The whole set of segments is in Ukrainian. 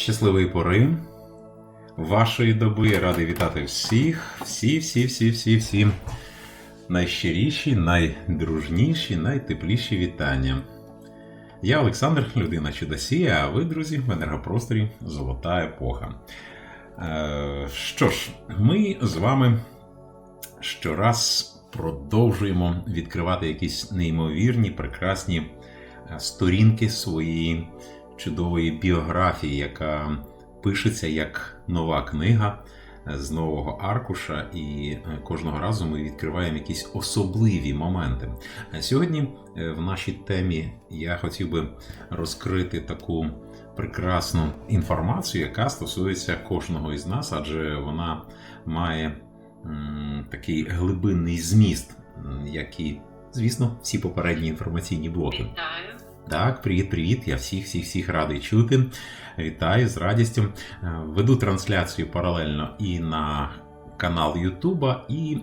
Щасливої пори вашої доби. Радий вітати всіх, всі, всі, всі, всі, всі найщиріші, найдружніші, найтепліші вітання. Я Олександр, людина Чудосія, а ви, друзі, в енергопросторі Золота епоха. Е, що ж, ми з вами щораз продовжуємо відкривати якісь неймовірні, прекрасні е, сторінки своєї чудової біографії, яка пишеться як нова книга з нового аркуша, і е, кожного разу ми відкриваємо якісь особливі моменти. Е, Сьогодні е, в нашій темі я хотів би розкрити таку прекрасну інформацію, яка стосується кожного із нас, адже вона має такий глибинний зміст, м, як і, звісно, всі попередні інформаційні блоки. Вітаю. Так, привіт, привіт. Я всіх, всіх, всіх радий чути. Вітаю з радістю. Е, Веду трансляцію паралельно і на канал Ютуба, і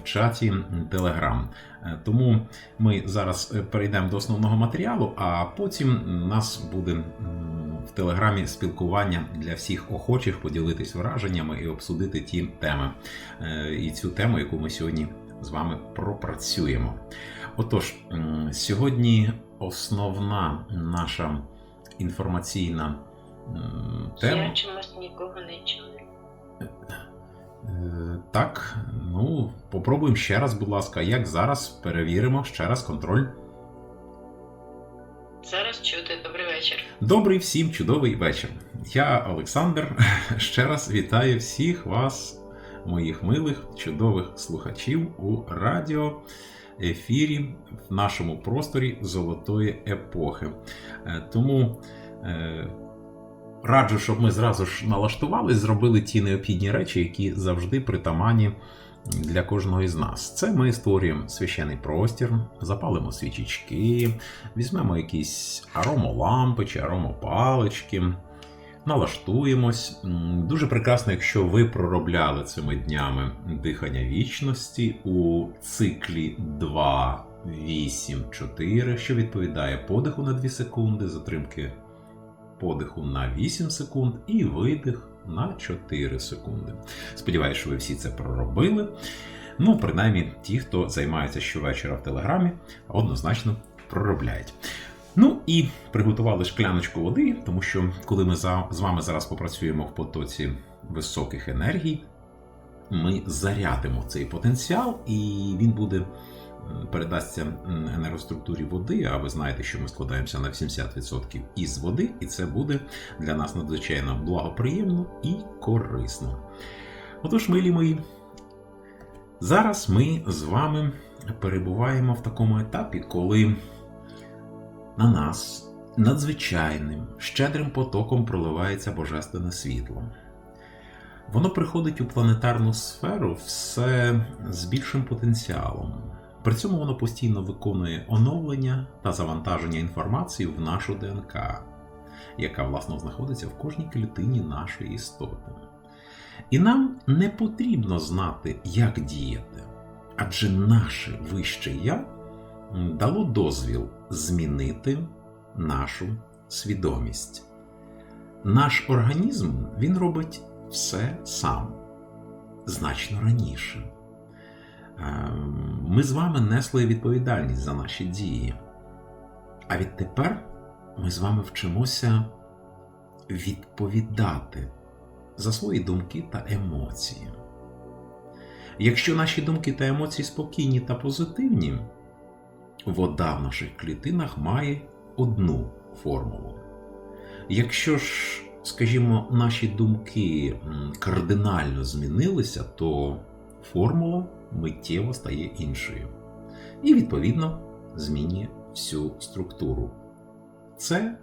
в чаті Telegram. Е, Тому ми зараз е, перейдемо до основного матеріалу, а потім у нас буде в Телеграмі спілкування для всіх охочих поділитись враженнями і обсудити ті теми. І цю тему, яку ми сьогодні з вами пропрацюємо. Отож, сьогодні основна наша інформаційна тема. Я чомусь нікого не чую. Е, Так, ну, попробуємо ще раз, будь ласка, як зараз перевіримо ще раз контроль. Зараз чути. Добрий вечір. Добрий всім чудовий вечір. Я Олександр. Ще раз вітаю всіх вас, моїх милих, чудових слухачів у радіо ефірі в нашому просторі золотої епохи. Е, Тому е, раджу, щоб ми зразу ж налаштувались, зробили ті необхідні речі, які завжди притаманні для кожного із нас. Це ми створюємо священний простір, запалимо свічечки, візьмемо якісь аромолампи чи аромопалички, налаштуємось. Дуже прекрасно, якщо ви проробляли цими днями дихання вічності у циклі 2, 8, 4, що відповідає подиху на 2 секунди, затримки подиху на 8 секунд і видих на 4 секунди. Сподіваюсь, що ви всі це проробили. Ну, принаймні, ті, хто займається щовечора в Телеграмі, однозначно проробляють. Ну і приготували шкляночку води, тому що коли ми за, з вами зараз попрацюємо в потоці високих енергій, ми зарядимо цей потенціал, і він буде передасться енергоструктурі води. А ви знаєте, що ми складаємося на 80% із води, і це буде для нас надзвичайно благоприємно і корисно. Отож, милі мої, зараз ми з вами перебуваємо в такому етапі, коли на нас надзвичайним, щедрим потоком проливається божественне світло. Воно приходить у планетарну сферу все з більшим потенціалом. При цьому воно постійно виконує оновлення та завантаження інформації в нашу ДНК, яка власно знаходиться в кожній клітині нашої істоти. І нам не потрібно знати, як діяти, адже наше вище я дало дозвіл змінити нашу свідомість. Наш організм він робить все сам значно раніше. Ем, Ми з вами несли відповідальність за наші дії. А відтепер ми з вами вчимося відповідати за свої думки та емоції. Якщо наші думки та емоції спокійні та позитивні, вода в наших клітинах має одну формулу. Якщо ж, скажімо, наші думки кардинально змінилися, то формула миттєво стає іншою. І, відповідно, змінює всю структуру. Це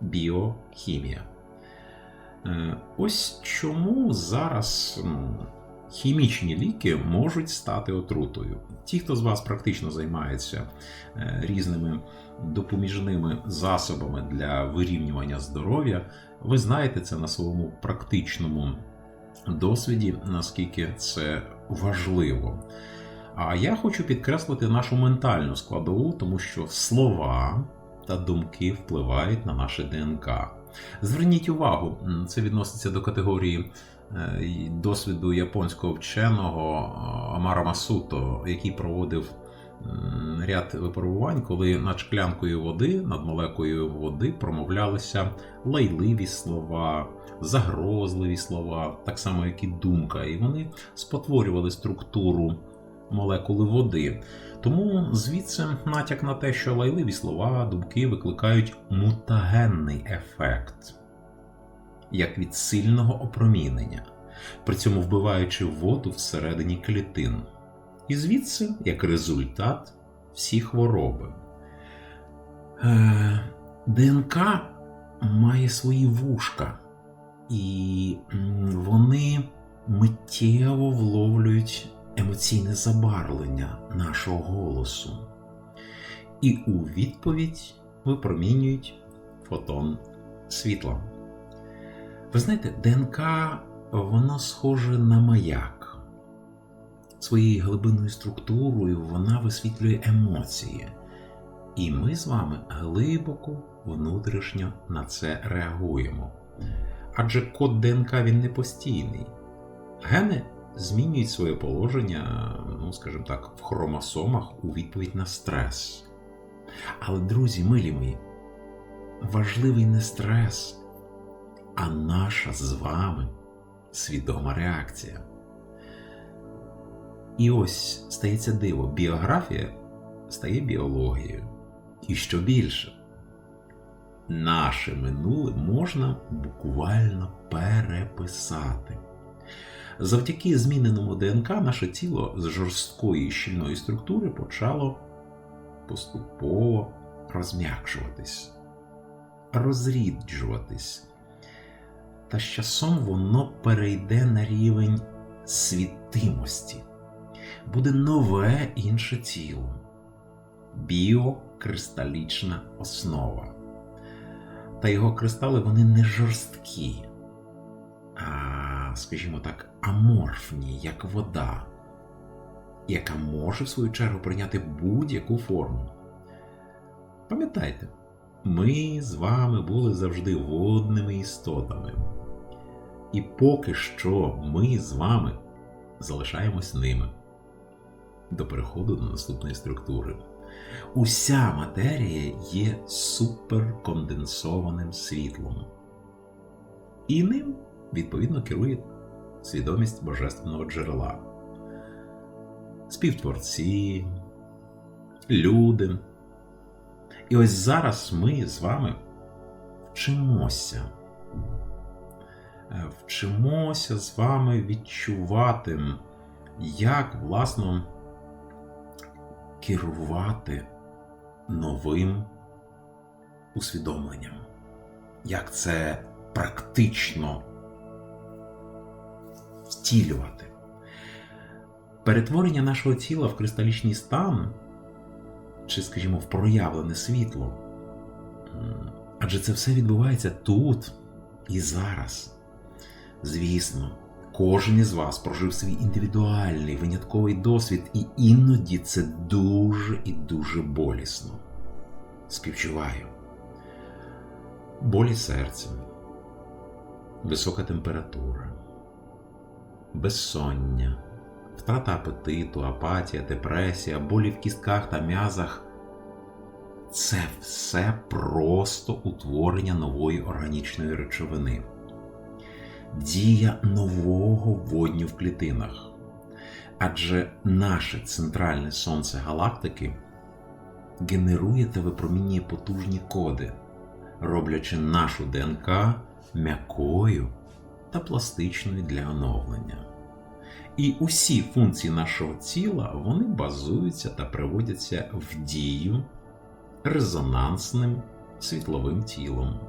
біохімія. Е, Ось чому зараз хімічні ліки можуть стати отрутою. Ті, хто з вас практично займається е, різними допоміжними засобами для вирівнювання здоров'я, ви знаєте це на своєму практичному досвіді, наскільки це важливо. А я хочу підкреслити нашу ментальну складову, тому що слова та думки впливають на наше ДНК. Зверніть увагу, це відноситься до категорії досвіду японського вченого е, Амара Масуто, який проводив ряд випробувань, коли над шклянкою води, над молекулою води промовлялися лайливі слова, загрозливі слова, так само як і думка, і вони спотворювали структуру молекули води. Тому звідси натяк на те, що лайливі слова, думки викликають мутагенний ефект, як від сильного опромінення, при цьому вбиваючи воду всередині клітин. І звідси, як результат, всі хвороби. Е, ДНК має свої вушка, і вони миттєво вловлюють емоційне забарвлення нашого голосу. І у відповідь випромінюють фотон світла. Ви знаєте, ДНК воно схоже на маяк. Своєю глибинною структурою вона висвітлює емоції. І ми з вами глибоко внутрішньо на це реагуємо. Адже код ДНК він не постійний. Гени змінюють своє положення, ну, скажімо так, в хромосомах у відповідь на стрес. Але, друзі, милі мої, важливий не стрес, а наша з вами свідома реакція. І ось стається диво, біографія стає біологією. І що більше, наше минуле можна буквально переписати. Завдяки зміненому ДНК наше тіло з жорсткої щільної структури почало поступово розм'якшуватись, розріджуватись. Та з часом воно перейде на рівень світимості, буде нове інше тіло, біокристалічна основа. Та його кристали вони не жорсткі, а, скажімо так, аморфні, як вода, яка може, в свою чергу, прийняти будь-яку форму. Пам'ятайте, ми з вами були завжди водними істотами. І поки що ми з вами залишаємось ними до переходу до наступної структури. Уся матерія є суперконденсованим світлом. І ним, відповідно, керує свідомість божественного джерела. Співтворці, люди. І ось зараз ми з вами вчимося. Е, Вчимося з вами відчувати, як власно керувати новим усвідомленням, як це практично втілювати. Перетворення нашого тіла в кристалічний стан, чи, скажімо, в проявлене світло. Адже це все відбувається тут і зараз. Звісно, кожен із вас прожив свій індивідуальний винятковий досвід, і іноді це дуже і дуже болісно. Співчуваю. Болі серця, висока температура, безсоння, втрата апетиту, апатія, депресія, болі в кістках та м'язах. Це все просто утворення нової органічної речовини дія нового водню в клітинах. Адже наше центральне сонце галактики генерує та випромінює потужні коди, роблячи нашу ДНК м'якою та пластичною для оновлення. І усі функції нашого тіла вони базуються та приводяться в дію резонансним світловим тілом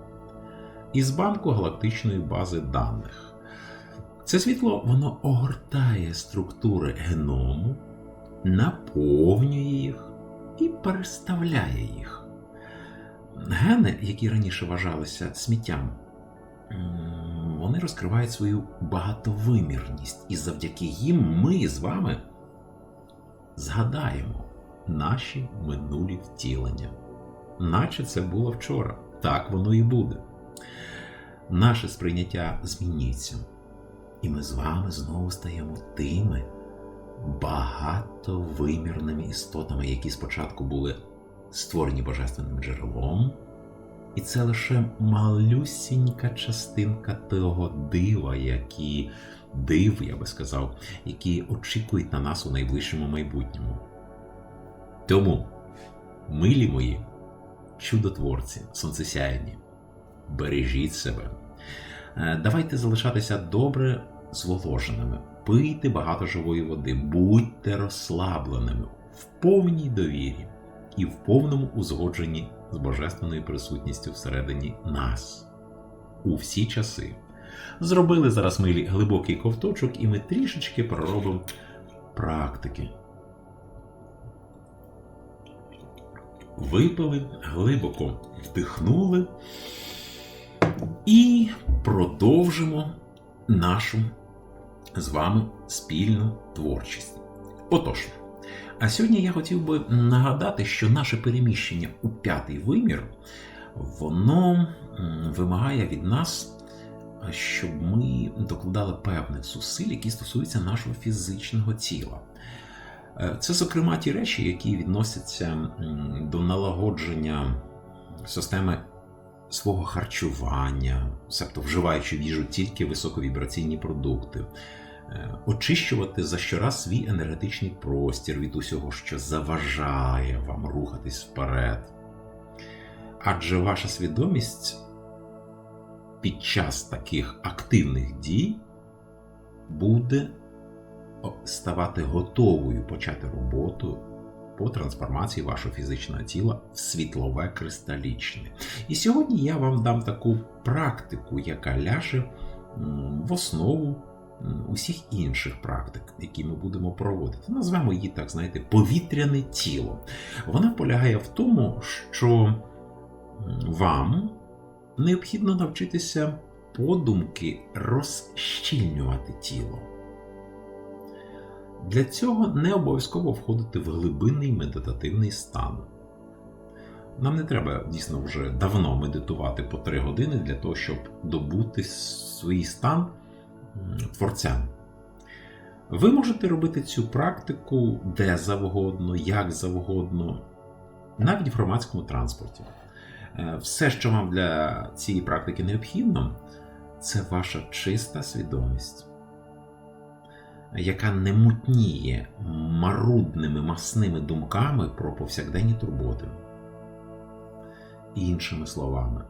із банку галактичної бази даних. Це світло воно огортає структури геному, наповнює їх і переставляє їх. Гени, які раніше вважалися сміттям, вони розкривають свою багатовимірність, і завдяки їм ми з вами згадаємо наші минулі втілення. Наче це було вчора. Так воно і буде. Наше сприйняття змінюється. І ми з вами знову стаємо тими багатовимірними істотами, які спочатку були створені божественним джерелом. І це лише малюсінька частинка того дива, які див, я би сказав, які очікують на нас у найближчому майбутньому. Тому, милі мої, чудотворці, сонцесяйні, бережіть себе. Е, Давайте залишатися добре зволоженими, пийте багато живої води, будьте розслабленими в повній довірі і в повному узгодженні з божественною присутністю всередині нас у всі часи. Зробили зараз милі глибокий ковточок, і ми трішечки проробимо практики. Випили, глибоко вдихнули і продовжимо нашу з вами спільну творчість. Отож, а сьогодні я хотів би нагадати, що наше переміщення у п'ятий вимір, воно вимагає від нас, щоб ми докладали певних зусиль, які стосуються нашого фізичного тіла. Е, Це, зокрема, ті речі, які відносяться до налагодження системи свого харчування, себто вживаючи в їжу тільки високовібраційні продукти, Е, очищувати за щораз свій енергетичний простір від усього, що заважає вам рухатись вперед. Адже ваша свідомість під час таких активних дій буде ставати готовою почати роботу по трансформації вашого фізичного тіла в світлове кристалічне. І сьогодні я вам дам таку практику, яка ляже в основу усіх інших практик, які ми будемо проводити. Назвемо її так, знаєте, повітряне тіло. Вона полягає в тому, що вам необхідно навчитися подумки розщільнювати тіло. Для цього не обов'язково входити в глибинний медитативний стан. Нам не треба дійсно вже давно медитувати по 3 години для того, щоб добути свій стан м, творця. Ви можете робити цю практику де завгодно, як завгодно, навіть в громадському транспорті. Е, Все, що вам для цієї практики необхідно, це ваша чиста свідомість, яка не мутніє марудними масними думками про повсякденні турботи. Іншими словами,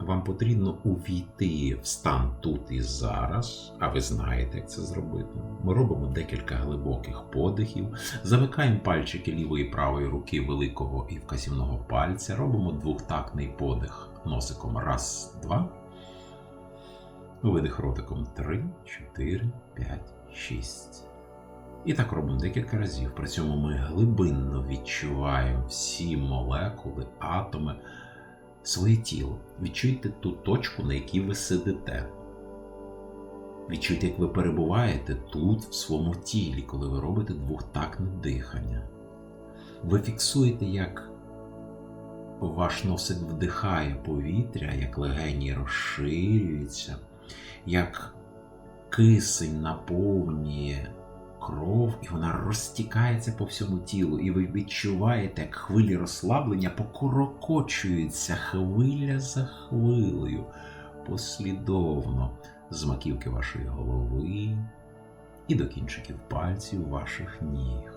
вам потрібно увійти в стан тут і зараз, а ви знаєте, як це зробити. Ми робимо декілька глибоких подихів, замикаємо пальчики лівої і правої руки великого і вказівного пальця, робимо двохтактний подих носиком раз, два. Видих ротиком 3, 4, 5, 6. І так робимо декілька разів. При цьому ми глибинно відчуваємо всі молекули, атоми, своє тіло. Відчуйте ту точку, на якій ви сидите. Відчуйте, як ви перебуваєте тут, в своєму тілі, коли ви робите двохтактне дихання. Ви фіксуєте, як ваш носик вдихає повітря, як легені розширюються, як кисень наповнює кров, і вона розтікається по всьому тілу, і ви відчуваєте, як хвилі розслаблення покорокочуються хвиля за хвилею, послідовно з маківки вашої голови і до кінчиків пальців ваших ніг.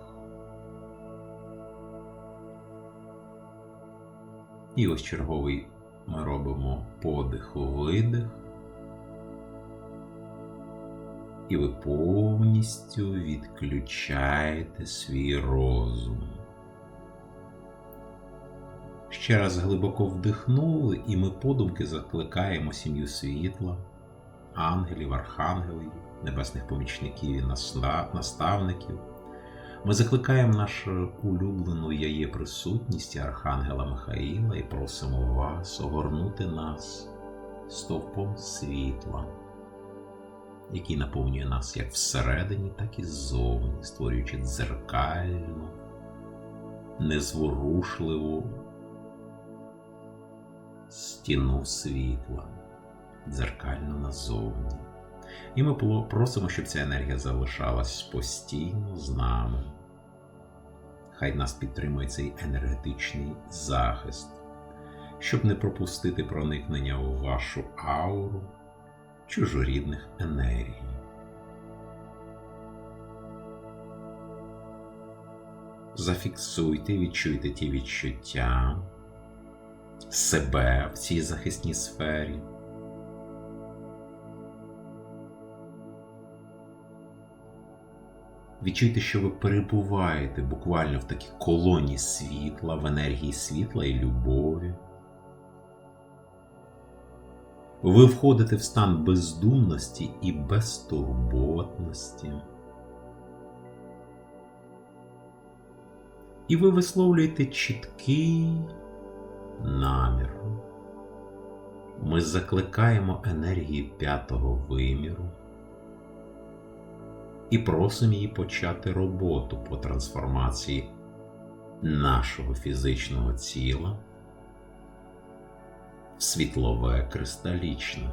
І ось черговий ми робимо подих-видих. І ви повністю відключаєте свій розум. Ще раз глибоко вдихнули, і ми подумки закликаємо сім'ю світла, ангелів, архангелів, небесних помічників і наставників. Ми закликаємо нашу улюблену яє присутність Архангела Михаїла і просимо вас огорнути нас стовпом світла, який наповнює нас як всередині, так і ззовні, створюючи дзеркальну, незворушливу стіну світла. дзеркально назовні. І ми просимо, щоб ця енергія залишалась постійно з нами. Хай нас підтримує цей енергетичний захист, щоб не пропустити проникнення у вашу ауру чужорідних енергій. Зафіксуйте, відчуйте ті відчуття себе в цій захисній сфері. Відчуйте, що ви перебуваєте буквально в такій колоні світла, в енергії світла і любові. Ви входите в стан бездумності і безтурботності. І ви висловлюєте чіткий намір. Ми закликаємо енергії п'ятого виміру і просимо її почати роботу по трансформації нашого фізичного тіла світлове кристалічне.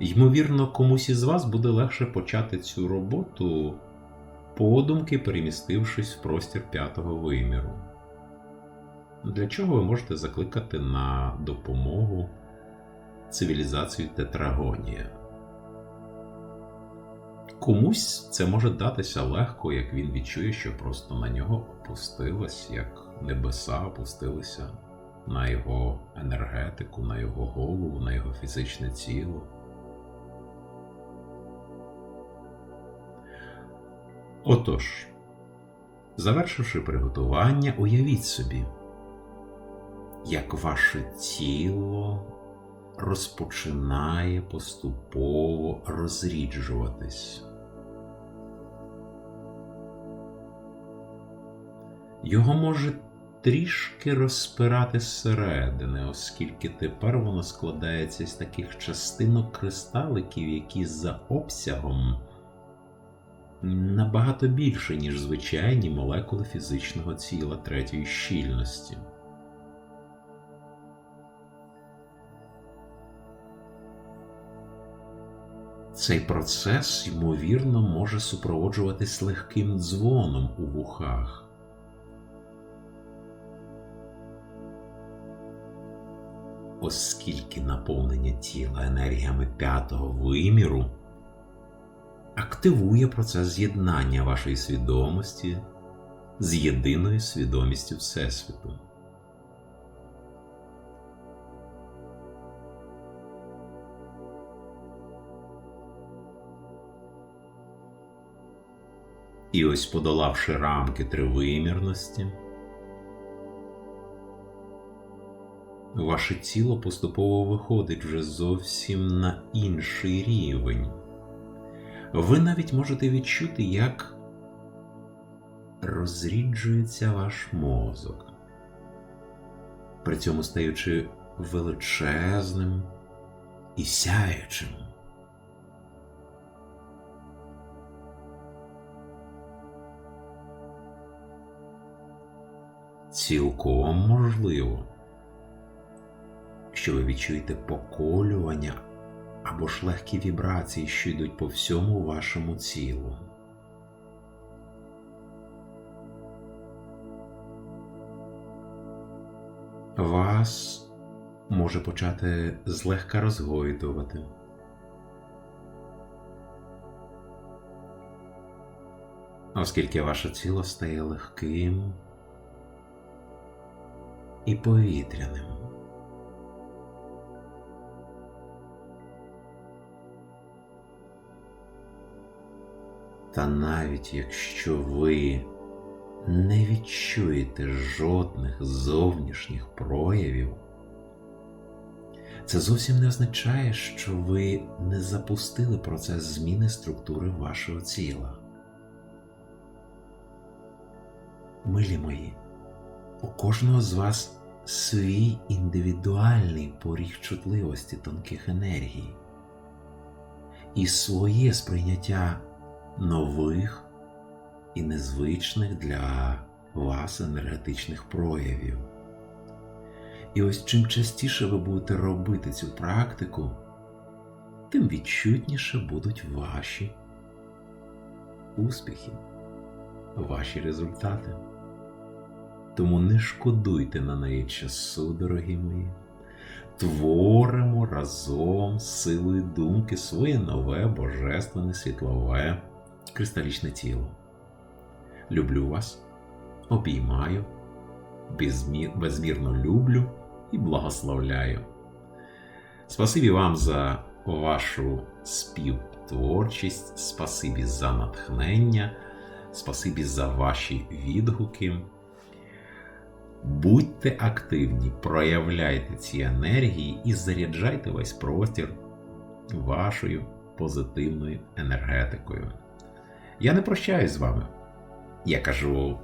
Ймовірно, комусь із вас буде легше почати цю роботу, подумки перемістившись в простір п'ятого виміру. Для чого ви можете закликати на допомогу цивілізацію Тетрагонія. Комусь це може датися легко, як він відчує, що просто на нього опустилось, як небеса опустилися на його енергетику, на його голову, на його фізичне тіло. Отож, завершивши приготування, уявіть собі, як ваше тіло розпочинає поступово розріджуватись. Його може трішки розпирати зсередини, оскільки тепер воно складається з таких частинок кристаликів, які за обсягом набагато більше, ніж звичайні молекули фізичного тіла третьої щільності. Цей процес, ймовірно, може супроводжуватись легким дзвоном у вухах. Оскільки наповнення тіла енергіями п'ятого виміру активує процес з'єднання вашої свідомості з єдиною свідомістю Всесвіту. І ось подолавши рамки тривимірності, ваше тіло поступово виходить вже зовсім на інший рівень. Ви навіть можете відчути, як розріджується ваш мозок, при цьому стаючи величезним і сяючим. Цілком можливо, що ви відчуєте поколювання або ж легкі вібрації, що йдуть по всьому вашому тілу. Вас може почати злегка розгойдувати. Оскільки ваше тіло стає легким і повітряним. Та навіть якщо ви не відчуєте жодних зовнішніх проявів, це зовсім не означає, що ви не запустили процес зміни структури вашого тіла. Милі мої, у кожного з вас свій індивідуальний поріг чутливості тонких енергій і своє сприйняття нових і незвичних для вас енергетичних проявів. І ось чим частіше ви будете робити цю практику, тим відчутніше будуть ваші успіхи, ваші результати. Тому не шкодуйте на неї часу, дорогі мої. Творимо разом з силою думки своє нове божественне світлове кристалічне тіло. Люблю вас, обіймаю, безмір- безмірно люблю і благословляю. Спасибі вам за вашу співтворчість, спасибі за натхнення, спасибі за ваші відгуки. Будьте активні, проявляйте ці енергії і заряджайте весь простір вашою позитивною енергетикою. Я не прощаюсь з вами. Я кажу